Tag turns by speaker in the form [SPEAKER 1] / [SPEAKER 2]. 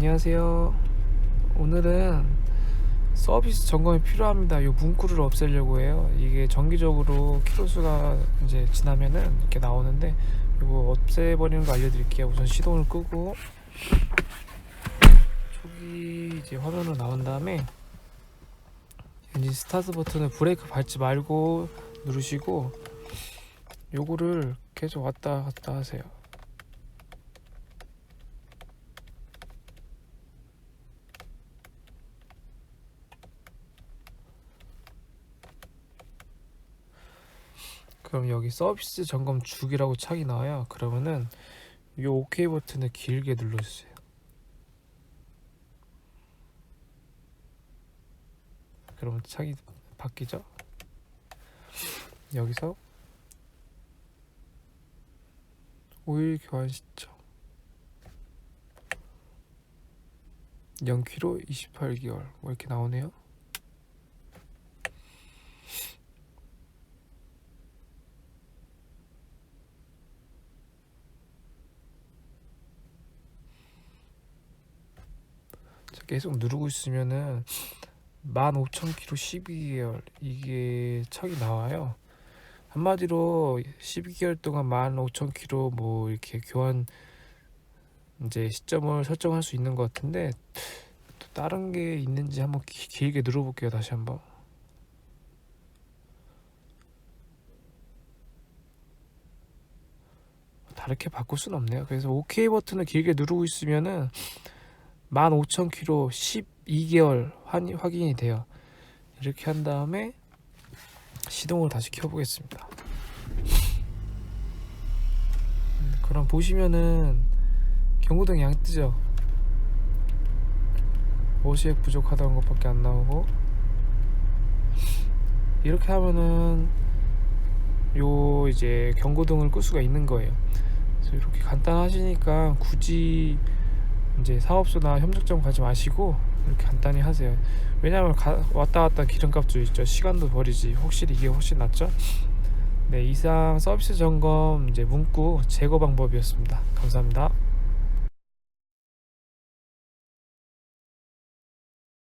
[SPEAKER 1] 안녕하세요. 오늘은 서비스 점검이 필요합니다. 이 문구를 없애려고 해요. 이게 정기적으로 키로수가 이제 지나면은 이렇게 나오는데 이거 없애버리는 거 알려드릴게요. 우선 시동을 끄고 초기 이제 화면으로 나온 다음에 엔진 스타트 버튼을 브레이크 밟지 말고 누르시고 요거를 계속 왔다 갔다 하세요. 그럼 여기 서비스 점검 주기라고 창이 나와요. 그러면은 이 OK 버튼을 길게 눌러주세요. 그러면 창이 바뀌죠? 여기서 오일 교환 시점 0km 28개월 뭐 이렇게 나오네요. 계속 누르고 있으면은 15,000km 12개월 이게 척이 나와요. 한마디로 12개월 동안 15,000km 뭐 이렇게 교환 이제 시점을 설정할 수 있는 것 같은데 또 다른 게 있는지 한번 기- 길게 눌러볼게요 다시 한번. 다르게 바꿀 수는 없네요. 그래서 OK 버튼을 길게 누르고 있으면은 15,000km 12개월 확인이 돼요. 이렇게 한 다음에 시동을 다시 켜보겠습니다. 음, 그럼 보시면은 경고등 양 뜨죠. 50액 부족하다는 것밖에 안 나오고 이렇게 하면은 요 이제 경고등을 끌 수가 있는 거예요. 그래서 이렇게 간단하시니까 굳이 이제 사업소나 협력점 가지 마시고 이렇게 간단히 하세요. 왜냐하면 가- 왔다 갔다 기름값도 있죠. 시간도 버리지. 확실히 이게 훨씬 낫죠. 네, 이상 서비스 점검 이제 문구 제거 방법이었습니다. 감사합니다.